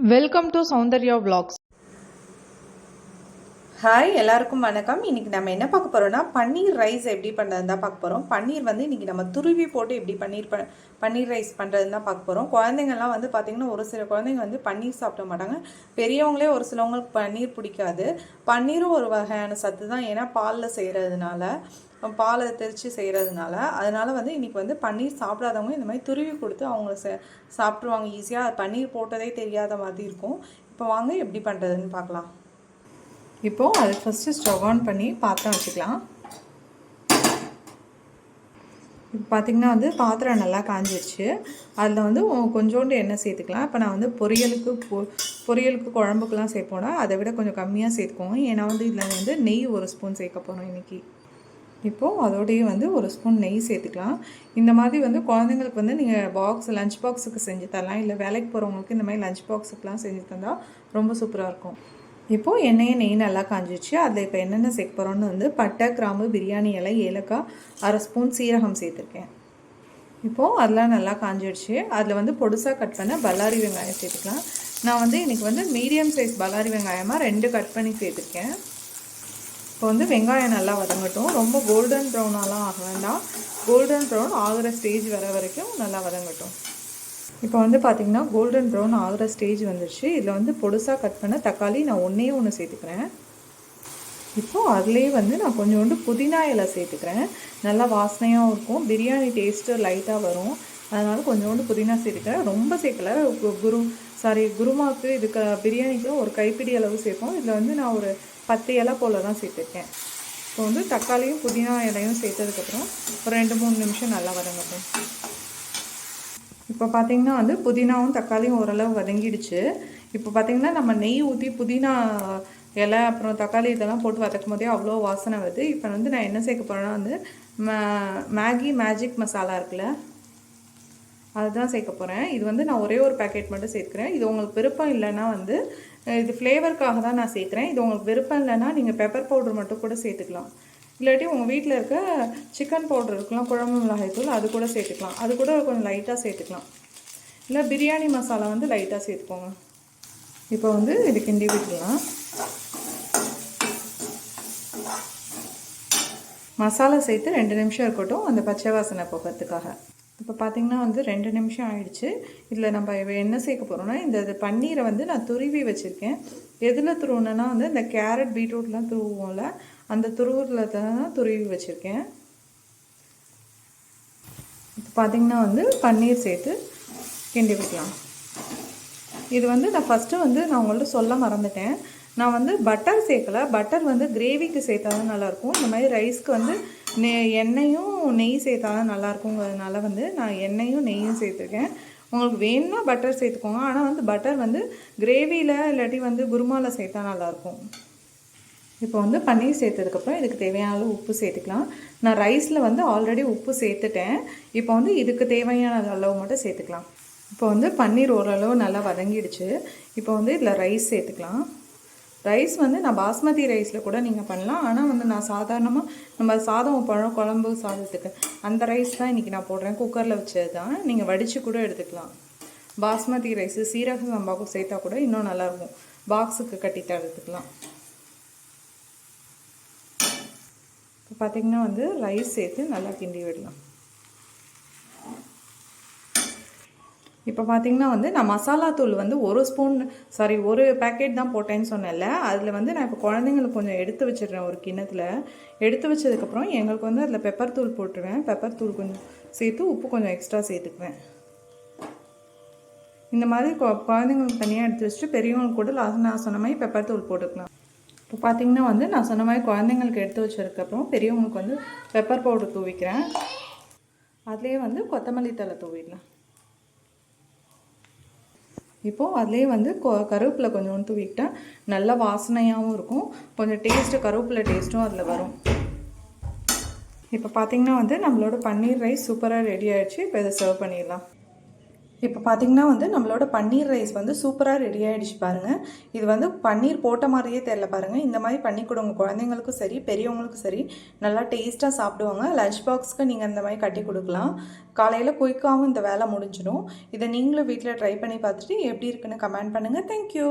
Welcome to Sounder Your Vlogs. Hi எல்லாருக்கும் வணக்கம். இன்றைக்கி நம்ம என்ன பார்க்க போகிறோன்னா பன்னீர் ரைஸ் எப்படி பண்ணுறதுன்னு தான் பார்க்க போகிறோம் பன்னீர் வந்து இன்றைக்கி நம்ம துருவி போட்டு எப்படி பன்னீர் ப பன்னீர் ரைஸ் பண்ணுறதுன்னு தான் பார்க்க போகிறோம் குழந்தைங்கள்லாம் வந்து பார்த்திங்கன்னா ஒரு சில குழந்தைங்க வந்து பன்னீர் சாப்பிட மாட்டாங்க. பெரியவங்களே ஒரு சிலவங்களுக்கு பன்னீர் பிடிக்காது. பன்னீரும் ஒரு வகையான சத்து தான். ஏன்னா பாலில் செய்கிறதுனால பாலை தெரித்து செய்கிறதுனால அதனால் வந்து இன்றைக்கி வந்து பன்னீர் சாப்பிடாதவங்க இந்த மாதிரி துருவி கொடுத்து அவங்க ச சாப்பிட்ருவாங்க ஈஸியாக பன்னீர் போட்டதே தெரியாத மாதிரி இருக்கும். இப்போ வாங்க எப்படி பண்ணுறதுன்னு பார்க்கலாம். இப்போது அது ஃபஸ்ட்டு ஸ்டவ் ஆன் பண்ணி பாத்திரம் வச்சுக்கலாம். இப்போ பார்த்திங்கன்னா வந்து பாத்திரம் நல்லா காஞ்சிருச்சு. அதில் வந்து கொஞ்சோண்டு எண்ணெய் சேர்த்துக்கலாம். இப்போ நான் வந்து பொரியலுக்கு பொ பொரியலுக்கு குழம்புக்கெலாம் சேர்ப்போனா அதை விட கொஞ்சம் கம்மியாக சேர்த்துக்கோங்க ஏன்னா வந்து இதில் வந்து நெய் ஒரு ஸ்பூன் சேர்க்க போகிறோம் இன்றைக்கி இப்போது அதோடையே வந்து ஒரு ஸ்பூன் நெய் சேர்த்துக்கலாம். இந்த மாதிரி வந்து குழந்தைங்களுக்கு வந்து நீங்கள் பாக்ஸ் லஞ்ச் பாக்ஸுக்கு செஞ்சு தரலாம். இல்லை வேலைக்கு போகிறவங்களுக்கு இந்த மாதிரி லஞ்ச் பாக்ஸுக்கெலாம் செஞ்சு தந்தால் ரொம்ப சூப்பராக இருக்கும். இப்போது எண்ணெயை நெய் நல்லா காஞ்சிச்சு அதில் இப்போ என்னென்ன சேர்க்க போகிறோன்னு வந்து பட்டை கிராம்பு பிரியாணி இலை ஏலக்காய் அரை ஸ்பூன் சீரகம் சேர்த்துருக்கேன். இப்போது அதெல்லாம் நல்லா காஞ்சிடுச்சு அதில் வந்து பொடுசாக கட் பண்ண பல்லாரி வெங்காயம் சேர்த்துக்கலாம். நான் வந்து இன்றைக்கி வந்து மீடியம் சைஸ் பல்லாரி வெங்காயமாக ரெண்டு கட் பண்ணி சேர்த்துருக்கேன். இப்போ வந்து வெங்காயம் நல்லா வதங்கட்டும். ரொம்ப கோல்டன் ப்ரௌனாலாம் ஆக வேண்டாம். கோல்டன் ப்ரௌன் ஆகிற ஸ்டேஜ் வர வரைக்கும் நல்லா வதங்கட்டும். இப்போ வந்து பார்த்திங்கன்னா கோல்டன் ப்ரௌன் ஆகிற ஸ்டேஜ் வந்துருச்சு. இதில் வந்து பொடுசாக கட் பண்ண தக்காளி நான் ஒன்றே ஒன்று சேர்த்துக்கிறேன். இப்போது அதுலேயே வந்து நான் கொஞ்சோண்டு புதினா இலை சேர்த்துக்கிறேன். நல்லா வாசனையாகவும் இருக்கும். பிரியாணி டேஸ்ட்டு லைட்டாக வரும். அதனால் கொஞ்சோண்டு புதினா சேர்த்துக்கிறேன். ரொம்ப சேர்க்கல. கு- குரு சாரி குருமாவுக்கு இதுக்கு பிரியாணிக்கு ஒரு கைப்பிடி அளவு சேர்ப்போம். இதில் வந்து நான் ஒரு பத்து இலை போல் தான் சேர்த்துருக்கேன். இப்போ வந்து தக்காளியும் புதினா இலையும் சேர்த்ததுக்கப்புறம் ஒரு ரெண்டு மூணு நிமிஷம் நல்லா வதங்கட்டும். இப்போ பார்த்தீங்கன்னா வந்து புதினாவும் தக்காளியும் ஓரளவு வதங்கிடுச்சு. இப்போ பார்த்தீங்கன்னா நம்ம நெய் ஊற்றி புதினா இலை அப்புறம் தக்காளி இதெல்லாம் போட்டு வதக்கும் போதே அவ்வளோ வாசனை வருது. இப்போ வந்து நான் என்ன சேர்க்க போகிறேன்னா வந்து மேகி மேஜிக் மசாலா இருக்குல்ல அதுதான் சேர்க்க போகிறேன் இது வந்து நான் ஒரே ஒரு பேக்கெட் மட்டும் சேர்க்குறேன். இது உங்களுக்கு விருப்பம் இல்லைன்னா வந்து இது ஃப்ளேவருக்காக தான் நான் சேர்க்குறேன். இது உங்களுக்கு விருப்பம் இல்லைன்னா நீங்கள் பெப்பர் பவுடர் மட்டும் கூட சேர்த்துக்கலாம். இல்லாட்டி உங்கள் வீட்டில் இருக்க சிக்கன் பவுடர் இருக்கலாம் குழம்பு மிளகாய் தூள் அது கூட சேர்த்துக்கலாம். அது கூட கொஞ்சம் லைட்டாக சேர்த்துக்கலாம். இல்லை பிரியாணி மசாலா வந்து லைட்டாக சேர்த்துக்கோங்க. இப்போ வந்து இது கிண்டி விட்டுலாம் மசாலா சேர்த்து ரெண்டு நிமிஷம் இருக்கட்டும் அந்த பச்சை வாசனை போகிறதுக்காக. இப்போ பார்த்தீங்கன்னா வந்து ரெண்டு நிமிஷம் ஆயிடுச்சு. இதில் நம்ம என்ன சேர்க்க போகிறோம்னா இந்த பன்னீரை வந்து நான் துருவி வச்சுருக்கேன். எதில் துருவுனேன்னா வந்து இந்த கேரட் பீட்ரூட்லாம் துருவோம்ல அந்த துருவில் தான் துருவி வச்சுருக்கேன். இப்போ பார்த்தீங்கன்னா வந்து பன்னீர் சேர்த்து கிண்டி வைக்கலாம். இது வந்து நான் ஃபஸ்ட்டு வந்து நான் உங்கள்கிட்ட சொல்ல மறந்துட்டேன். நான் வந்து பட்டர் சேர்க்கல. பட்டர் வந்து கிரேவிக்கு சேர்த்தா தான் நல்லாயிருக்கும். இந்த மாதிரி ரைஸ்க்கு வந்து நெ எண்ணெயும் நெய் சேர்த்தா தான் நல்லாயிருக்குங்கிறதுனால வந்து நான் எண்ணெயும் நெய்யும் சேர்த்துருக்கேன். உங்களுக்கு வேணும்னா பட்டர் சேர்த்துக்கோங்க. ஆனால் வந்து பட்டர் வந்து கிரேவியில் இல்லாட்டி வந்து குருமாவில் சேர்த்தா நல்லாயிருக்கும். இப்போ வந்து பன்னீர் சேர்த்ததுக்கப்புறம் இதுக்கு தேவையான அளவு உப்பு சேர்த்துக்கலாம். நான் ரைஸில் வந்து ஆல்ரெடி உப்பு சேர்த்துட்டேன். இப்போ வந்து இதுக்கு தேவையான அளவு மட்டும் சேர்த்துக்கலாம். இப்போ வந்து பன்னீர் ஓரளவு நல்லா வதங்கிடுச்சு. இப்போ வந்து இதில் ரைஸ் சேர்த்துக்கலாம். ரைஸ் வந்து நான் பாஸ்மதி ரைஸில் கூட நீங்கள் பண்ணலாம். ஆனால் வந்து நான் சாதாரணமாக நம்ம சாதம் பழம் குழம்பு சாதத்துக்கு அந்த ரைஸ் தான் இன்றைக்கி நான் போடுறேன். குக்கரில் வச்சது தான். நீங்கள் வடித்து கூட எடுத்துக்கலாம். பாஸ்மதி ரைஸு சீரக சம்பாவுக்கும் சேர்த்தா கூட இன்னும் நல்லாயிருக்கும் பாக்ஸுக்கு கட்டி தரத்துக்கலாம். இப்போ பார்த்தீங்கன்னா வந்து ரைஸ் சேர்த்து நல்லா கிண்டி விடலாம். இப்போ பார்த்தீங்கன்னா வந்து நான் மசாலா தூள் வந்து ஒரு ஸ்பூன் சாரி ஒரு பேக்கெட் தான் போட்டேன்னு சொன்னேன்ல அதில் வந்து நான் இப்போ குழந்தைங்களுக்கு கொஞ்சம் எடுத்து வச்சிடுறேன் ஒரு கிண்ணத்தில். எடுத்து வச்சதுக்கப்புறம் எங்களுக்கு வந்து அதில் பெப்பர் தூள் போட்டுருவேன். பெப்பர் தூள் கொஞ்சம் சேர்த்து உப்பு கொஞ்சம் எக்ஸ்ட்ரா சேர்த்துக்குவேன். இந்த மாதிரி குழந்தைங்களுக்கு தனியாக எடுத்து வச்சுட்டு பெரியவங்களுக்கு கூட லாஸ்ட் நான் சொன்ன மாதிரி பெப்பர் தூள் போட்டுக்கலாம். இப்போ பார்த்தீங்கன்னா வந்து நான் சொன்ன மாதிரி குழந்தைங்களுக்கு எடுத்து வச்சதுக்கப்புறம் பெரியவங்களுக்கு வந்து பெப்பர் பவுடர் தூவிக்கிறேன். அதுலேயே வந்து கொத்தமல்லி தழை தூவிடலாம். இப்போது அதுலேயே வந்து கொ கருவேப்பிலை கொஞ்சோண்டு தூவிக்கிட்டா நல்ல வாசனையாகவும் இருக்கும். கொஞ்சம் டேஸ்ட்டு கருவேப்பிலை டேஸ்ட்டும் அதில் வரும். இப்போ பார்த்தீங்கன்னா வந்து நம்மளோட பன்னீர் ரைஸ் சூப்பராக ரெடி ஆகிடுச்சு இப்போ இதை சர்வ் பண்ணிடலாம். இப்போ பார்த்தீங்கன்னா வந்து நம்மளோட பன்னீர் ரைஸ் வந்து சூப்பராக ரெடி ஆகிடுச்சு பாருங்கள் இது வந்து பன்னீர் போட்ட மாதிரியே தெரில பாருங்கள் இந்த மாதிரி பண்ணி கொடுங்க. குழந்தைங்களுக்கும் சரி பெரியவங்களுக்கும் சரி நல்லா டேஸ்ட்டாக சாப்பிடுவாங்க. லஞ்ச் பாக்ஸ்க்கு நீங்கள் இந்த மாதிரி கட்டி கொடுக்கலாம். காலையில் குயிக்காகவும் இந்த வேலை முடிஞ்சிடும். இதை நீங்களும் வீட்டில் ட்ரை பண்ணி பார்த்துட்டு எப்படி இருக்குன்னு கமெண்ட் பண்ணுங்கள் தேங்க்யூ